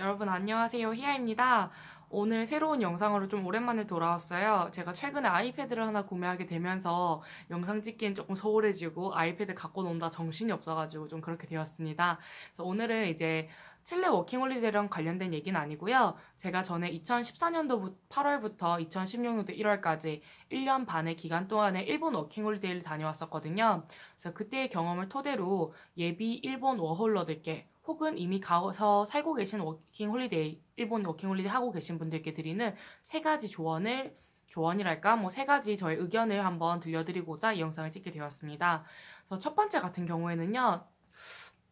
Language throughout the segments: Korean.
여러분 안녕하세요 희아입니다. 오늘 새로운 영상으로 좀 오랜만에 돌아왔어요. 제가 최근에 아이패드를 하나 구매하게 되면서 영상 찍기엔 조금 소홀해지고 아이패드 갖고 논다 정신이 없어가지고 좀 그렇게 되었습니다. 그래서 오늘은 이제 칠레 워킹홀리데이랑 관련된 얘기는 아니고요. 제가 전에 2014년도 8월부터 2016년도 1월까지 1년 반의 기간 동안에 일본 워킹홀리데이를 다녀왔었거든요. 그래서 그때의 경험을 토대로 예비 일본 워홀러들께 혹은 이미 가서 살고 계신 워킹 홀리데이, 일본 워킹 홀리데이 하고 계신 분들께 드리는 세 가지 조언을 조언이랄까 뭐 세 가지 저의 의견을 한번 들려드리고자 이 영상을 찍게 되었습니다. 그래서 첫 번째 같은 경우에는요.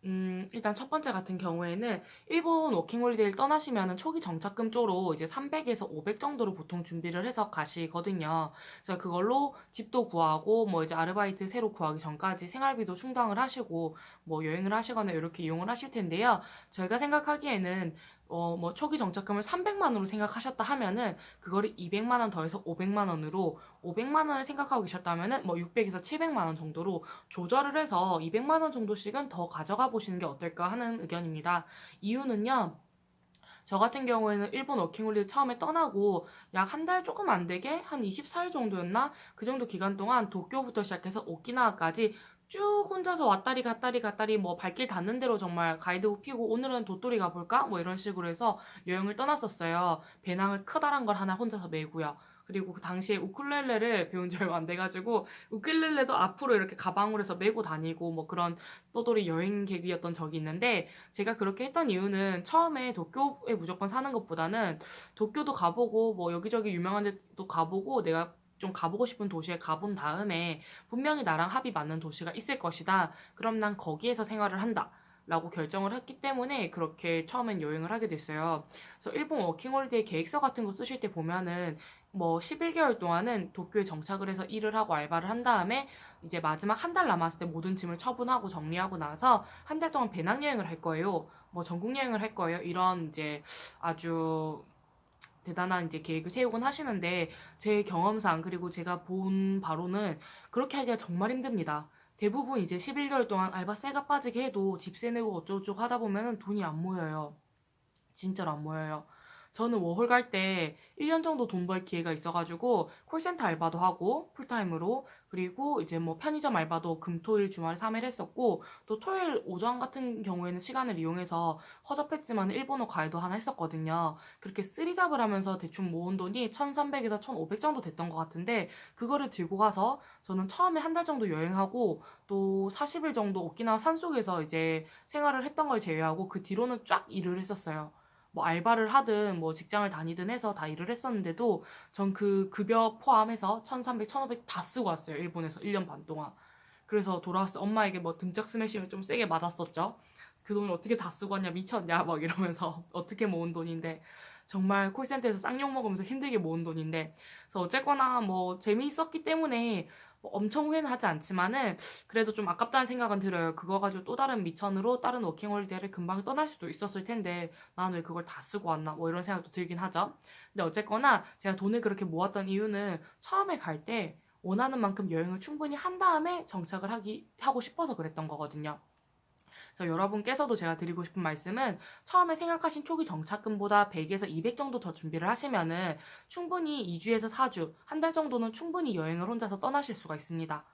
음, 일단 첫 번째 같은 경우에는 일본 워킹홀리데이를 떠나시면은 초기 정착금 쪽으로 이제 300에서 500 정도로 보통 준비를 해서 가시거든요. 그래서 그걸로 집도 구하고 뭐 이제 아르바이트 새로 구하기 전까지 생활비도 충당을 하시고 뭐 여행을 하시거나 이렇게 이용을 하실 텐데요. 저희가 생각하기에는 어, 뭐 초기 정착금을 300만 원으로 생각하셨다 하면은 그거를 200만 원 더해서 500만 원으로 500만 원을 생각하고 계셨다면은 뭐 600에서 700만 원 정도로 조절을 해서 200만 원 정도씩은 더 가져가 보시는 게 어떨까 하는 의견입니다. 이유는요. 저 같은 경우에는 일본 워킹홀리를 처음에 떠나고 약 한 달 조금 안 되게 한 24일 정도였나? 그 정도 기간 동안 도쿄부터 시작해서 오키나와까지 쭉 혼자서 왔다리 갔다리 갔다리 뭐 발길 닿는 대로 정말 가이드북 피고 오늘은 도토리 가볼까? 뭐 이런 식으로 해서 여행을 떠났었어요. 배낭을 크다란 걸 하나 혼자서 메고요. 그리고 그 당시에 우쿨렐레를 배운 지 얼마 안 돼가지고 우쿨렐레도 앞으로 이렇게 가방으로 해서 메고 다니고 뭐 그런 떠돌이 여행객이었던 적이 있는데 제가 그렇게 했던 이유는 처음에 도쿄에 무조건 사는 것보다는 도쿄도 가보고 뭐 여기저기 유명한 데도 가보고 내가 좀 가보고 싶은 도시에 가본 다음에 분명히 나랑 합이 맞는 도시가 있을 것이다. 그럼 난 거기에서 생활을 한다. 라고 결정을 했기 때문에 그렇게 처음엔 여행을 하게 됐어요. 그래서 일본 워킹홀리데이 계획서 같은 거 쓰실 때 보면은 뭐 11개월 동안은 도쿄에 정착을 해서 일을 하고 알바를 한 다음에 이제 마지막 한 달 남았을 때 모든 짐을 처분하고 정리하고 나서 한 달 동안 배낭여행을 할 거예요. 뭐 전국 여행을 할 거예요. 이런 이제 아주 대단한 이제 계획을 세우곤 하시는데 제 경험상 그리고 제가 본 바로는 그렇게 하기가 정말 힘듭니다. 대부분 이제 11개월 동안 알바 쎄가 빠지게 해도 집세 내고 어쩌고저쩌고 하다 보면은 돈이 안 모여요. 진짜로 안 모여요. 저는 워홀 갈 때 1년 정도 돈 벌 기회가 있어가지고 콜센터 알바도 하고 풀타임으로 그리고 이제 뭐 편의점 알바도 금토일 주말 3일 했었고 또 토요일 오전 같은 경우에는 시간을 이용해서 허접했지만 일본어 과외도 하나 했었거든요. 그렇게 쓰리잡을 하면서 대충 모은 돈이 1300에서 1500 정도 됐던 것 같은데 그거를 들고 가서 저는 처음에 한 달 정도 여행하고 또 40일 정도 오키나와 산속에서 이제 생활을 했던 걸 제외하고 그 뒤로는 쫙 일을 했었어요. 뭐 알바를 하든 뭐 직장을 다니든 해서 다 일을 했었는데도 전 그 급여 포함해서 1300, 1500 다 쓰고 왔어요. 일본에서 1년 반 동안. 그래서 돌아왔을 때 엄마에게 뭐 등짝 스매싱을 좀 세게 맞았었죠. 그 돈을 어떻게 다 쓰고 왔냐 미쳤냐 막 이러면서 어떻게 모은 돈인데 정말 콜센터에서 쌍욕 먹으면서 힘들게 모은 돈인데 그래서 어쨌거나 뭐 재미있었기 때문에 뭐 엄청 후회는 하지 않지만은 그래도 좀 아깝다는 생각은 들어요. 그거 가지고 또 다른 미천으로 다른 워킹홀리데이를 금방 떠날 수도 있었을 텐데 난왜 그걸 다 쓰고 왔나 뭐 이런 생각도 들긴 하죠. 근데 어쨌거나 제가 돈을 그렇게 모았던 이유는 처음에 갈 때 원하는 만큼 여행을 충분히 한 다음에 정착을 하기 하고 싶어서 그랬던 거거든요. 그래서 여러분께서도 제가 드리고 싶은 말씀은 처음에 생각하신 초기 정착금보다 100에서 200 정도 더 준비를 하시면은 충분히 2주에서 4주, 한 달 정도는 충분히 여행을 혼자서 떠나실 수가 있습니다.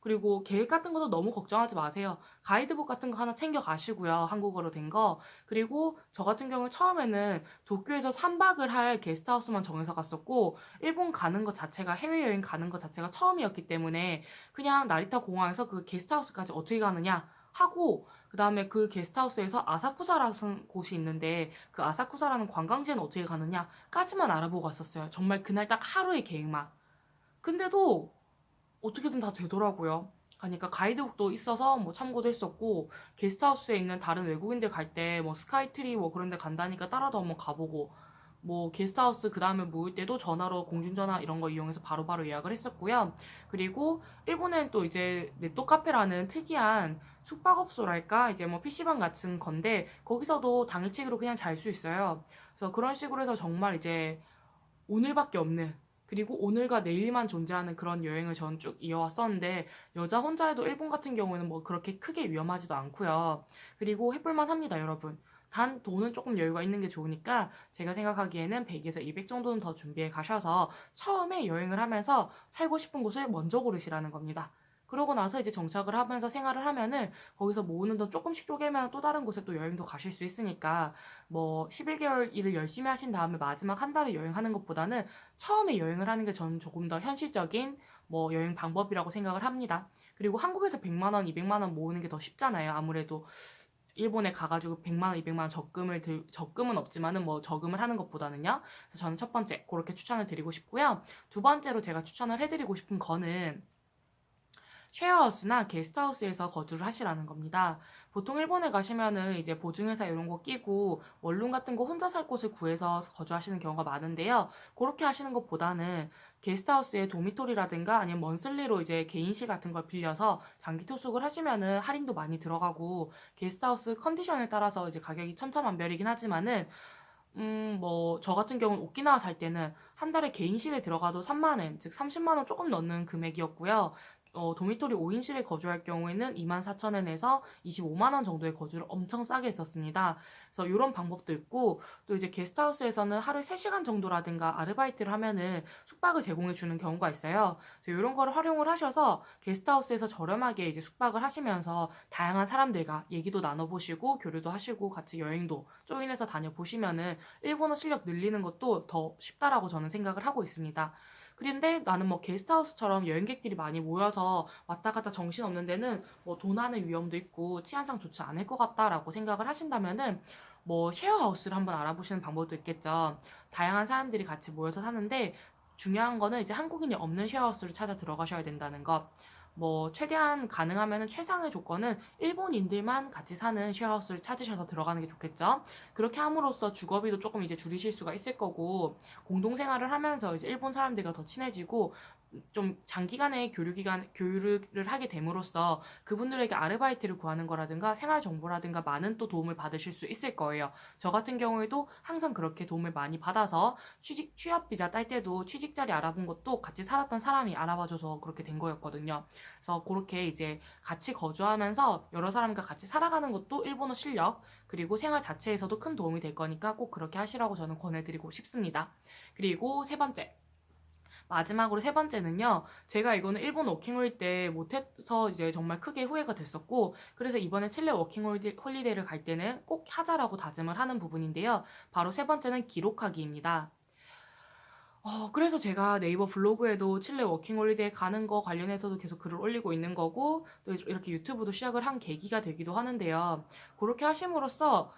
그리고 계획 같은 것도 너무 걱정하지 마세요. 가이드북 같은 거 하나 챙겨 가시고요. 한국어로 된 거. 그리고 저 같은 경우 처음에는 도쿄에서 3박을 할 게스트하우스만 정해서 갔었고, 일본 가는 것 자체가, 해외여행 가는 것 자체가 처음이었기 때문에 그냥 나리타 공항에서 그 게스트하우스까지 어떻게 가느냐 하고, 그 다음에 그 게스트하우스에서 아사쿠사라는 곳이 있는데 그 아사쿠사라는 관광지는 어떻게 가느냐까지만 알아보고 왔었어요. 정말 그날 딱 하루의 계획만. 근데도 어떻게든 다 되더라고요. 그러니까 가이드북도 있어서 뭐 참고도 했었고 게스트하우스에 있는 다른 외국인들 갈 때 뭐 스카이트리 뭐 그런 데 간다니까 따라도 한번 가보고 뭐 게스트하우스 그 다음에 묵을 때도 전화로 공중전화 이런 거 이용해서 바로바로 예약을 했었고요. 그리고 일본엔 또 이제 네토 카페라는 특이한 숙박업소랄까 이제 뭐 PC방 같은 건데 거기서도 당일치기로 그냥 잘 수 있어요. 그래서 그런 식으로 해서 정말 이제 오늘밖에 없는 그리고 오늘과 내일만 존재하는 그런 여행을 전 쭉 이어왔었는데 여자 혼자 해도 일본 같은 경우에는 뭐 그렇게 크게 위험하지도 않고요. 그리고 해볼만 합니다, 여러분. 단 돈은 조금 여유가 있는 게 좋으니까 제가 생각하기에는 100에서 200 정도는 더 준비해 가셔서 처음에 여행을 하면서 살고 싶은 곳을 먼저 고르시라는 겁니다. 그러고 나서 이제 정착을 하면서 생활을 하면은 거기서 모으는 돈 조금씩 쪼개면 또 다른 곳에 또 여행도 가실 수 있으니까 뭐 11개월 일을 열심히 하신 다음에 마지막 한 달을 여행하는 것보다는 처음에 여행을 하는 게 저는 조금 더 현실적인 뭐 여행 방법이라고 생각을 합니다. 그리고 한국에서 100만 원, 200만 원 모으는 게 더 쉽잖아요. 아무래도 일본에 가가지고 100만 원, 200만 원 적금을 들, 적금은 없지만은 뭐 저금을 하는 것보다는요. 그래서 저는 첫 번째 그렇게 추천을 드리고 싶고요. 두 번째로 제가 추천을 해드리고 싶은 거는 쉐어하우스나 게스트하우스에서 거주를 하시라는 겁니다. 보통 일본에 가시면은 이제 보증회사 이런 거 끼고 원룸 같은 거 혼자 살 곳을 구해서 거주하시는 경우가 많은데요. 그렇게 하시는 것보다는 게스트하우스에 도미토리라든가 아니면 먼슬리로 이제 개인실 같은 걸 빌려서 장기 투숙을 하시면은 할인도 많이 들어가고 게스트하우스 컨디션에 따라서 이제 가격이 천차만별이긴 하지만은 음, 뭐, 저 같은 경우는 오키나와 살 때는 한 달에 개인실에 들어가도 3만원, 즉 30만원 조금 넘는 금액이었고요. 어, 도미토리 5인실에 거주할 경우에는 24,000원에서 25만원 정도의 거주를 엄청 싸게 했었습니다. 그래서 이런 방법도 있고, 또 이제 게스트하우스에서는 하루에 3시간 정도라든가 아르바이트를 하면은 숙박을 제공해 주는 경우가 있어요. 그래서 이런 거를 활용을 하셔서 게스트하우스에서 저렴하게 이제 숙박을 하시면서 다양한 사람들과 얘기도 나눠보시고, 교류도 하시고, 같이 여행도 조인해서 다녀보시면은 일본어 실력 늘리는 것도 더 쉽다라고 저는 생각을 하고 있습니다. 그런데 나는 뭐 게스트하우스처럼 여행객들이 많이 모여서 왔다 갔다 정신 없는 데는 뭐 도난의 위험도 있고 치안상 좋지 않을 것 같다라고 생각을 하신다면은 뭐 쉐어하우스를 한번 알아보시는 방법도 있겠죠. 다양한 사람들이 같이 모여서 사는데 중요한 거는 이제 한국인이 없는 쉐어하우스를 찾아 들어가셔야 된다는 것. 뭐 최대한 가능하면 최상의 조건은 일본인들만 같이 사는 쉐어하우스를 찾으셔서 들어가는 게 좋겠죠. 그렇게 함으로써 주거비도 조금 이제 줄이실 수가 있을 거고 공동 생활을 하면서 이제 일본 사람들과 더 친해지고 좀 장기간의 교류 기간 교류를 하게 됨으로써 그분들에게 아르바이트를 구하는 거라든가 생활 정보라든가 많은 또 도움을 받으실 수 있을 거예요. 저 같은 경우에도 항상 그렇게 도움을 많이 받아서 취직 취업 비자 딸 때도 취직 자리 알아본 것도 같이 살았던 사람이 알아봐줘서 그렇게 된 거였거든요. 그래서 그렇게 이제 같이 거주하면서 여러 사람과 같이 살아가는 것도 일본어 실력 그리고 생활 자체에서도 큰 도움이 될 거니까 꼭 그렇게 하시라고 저는 권해드리고 싶습니다. 그리고 세 번째. 마지막으로 세 번째는요. 제가 이거는 일본 워킹홀리데이 때 못해서 이제 정말 크게 후회가 됐었고 그래서 이번에 칠레 워킹홀리데이를 갈 때는 꼭 하자라고 다짐을 하는 부분인데요. 바로 세 번째는 기록하기입니다. 어, 그래서 제가 네이버 블로그에도 칠레 워킹홀리데이 가는 거 관련해서도 계속 글을 올리고 있는 거고 또 이렇게 유튜브도 시작을 한 계기가 되기도 하는데요. 그렇게 하심으로써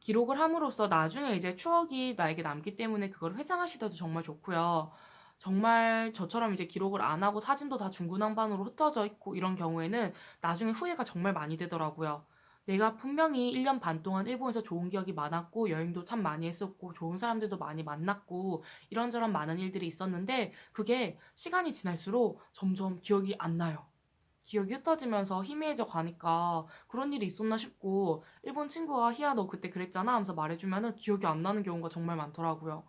기록을 함으로써 나중에 이제 추억이 나에게 남기 때문에 그걸 회상하시더라도 정말 좋고요. 정말 저처럼 이제 기록을 안 하고 사진도 다 중구난방으로 흩어져 있고 이런 경우에는 나중에 후회가 정말 많이 되더라고요. 내가 분명히 1년 반 동안 일본에서 좋은 기억이 많았고 여행도 참 많이 했었고 좋은 사람들도 많이 만났고 이런저런 많은 일들이 있었는데 그게 시간이 지날수록 점점 기억이 안 나요. 기억이 흩어지면서 희미해져 가니까 그런 일이 있었나 싶고 일본 친구가 희야 너 그때 그랬잖아 하면서 말해주면은 기억이 안 나는 경우가 정말 많더라고요.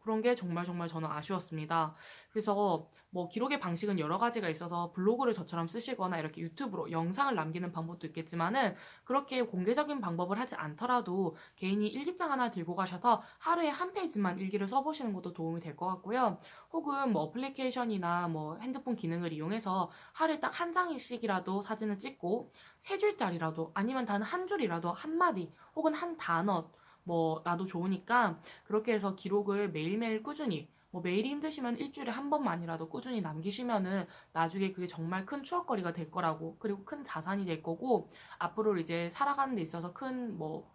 그런 게 정말 정말 저는 아쉬웠습니다. 그래서 뭐 기록의 방식은 여러 가지가 있어서 블로그를 저처럼 쓰시거나 이렇게 유튜브로 영상을 남기는 방법도 있겠지만은 그렇게 공개적인 방법을 하지 않더라도 개인이 일기장 하나 들고 가셔서 하루에 한 페이지만 일기를 써보시는 것도 도움이 될 것 같고요. 혹은 뭐 어플리케이션이나 뭐 핸드폰 기능을 이용해서 하루에 딱 한 장씩이라도 사진을 찍고 세 줄짜리라도 아니면 단 한 줄이라도 한 마디 혹은 한 단어 뭐 나도 좋으니까 그렇게 해서 기록을 매일매일 꾸준히 뭐 매일이 힘드시면 일주일에 한 번만이라도 꾸준히 남기시면은 나중에 그게 정말 큰 추억거리가 될 거라고 그리고 큰 자산이 될 거고 앞으로 이제 살아가는 데 있어서 큰 뭐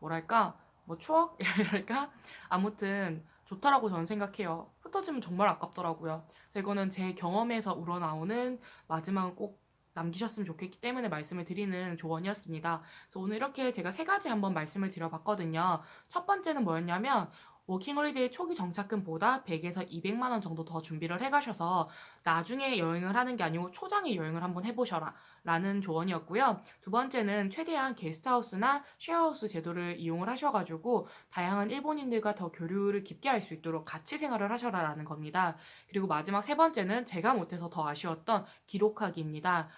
뭐랄까 뭐 추억이랄까 아무튼 좋다라고 저는 생각해요. 흩어지면 정말 아깝더라고요. 그래서 이거는 제 경험에서 우러나오는 마지막은 꼭 남기셨으면 좋겠기 때문에 말씀을 드리는 조언이었습니다. 그래서 오늘 이렇게 제가 세 가지 한번 말씀을 드려봤거든요. 첫 번째는 뭐였냐면 워킹홀리데이 초기 정착금보다 100에서 200만 원 정도 더 준비를 해가셔서 나중에 여행을 하는 게 아니고 초장에 여행을 한번 해보셔라 라는 조언이었고요. 두 번째는 최대한 게스트하우스나 쉐어하우스 제도를 이용을 하셔가지고 다양한 일본인들과 더 교류를 깊게 할 수 있도록 같이 생활을 하셔라 라는 겁니다. 그리고 마지막 세 번째는 제가 못해서 더 아쉬웠던 기록하기입니다.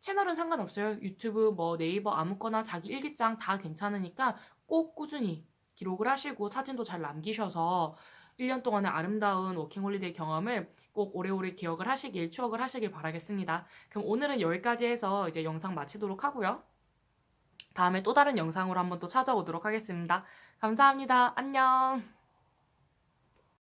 채널은 상관없어요. 유튜브, 뭐 네이버 아무거나 자기 일기장 다 괜찮으니까 꼭 꾸준히 기록을 하시고 사진도 잘 남기셔서 1년 동안의 아름다운 워킹홀리데이 경험을 꼭 오래오래 기억을 하시길, 추억을 하시길 바라겠습니다. 그럼 오늘은 여기까지 해서 이제 영상 마치도록 하고요. 다음에 또 다른 영상으로 한번 또 찾아오도록 하겠습니다. 감사합니다. 안녕!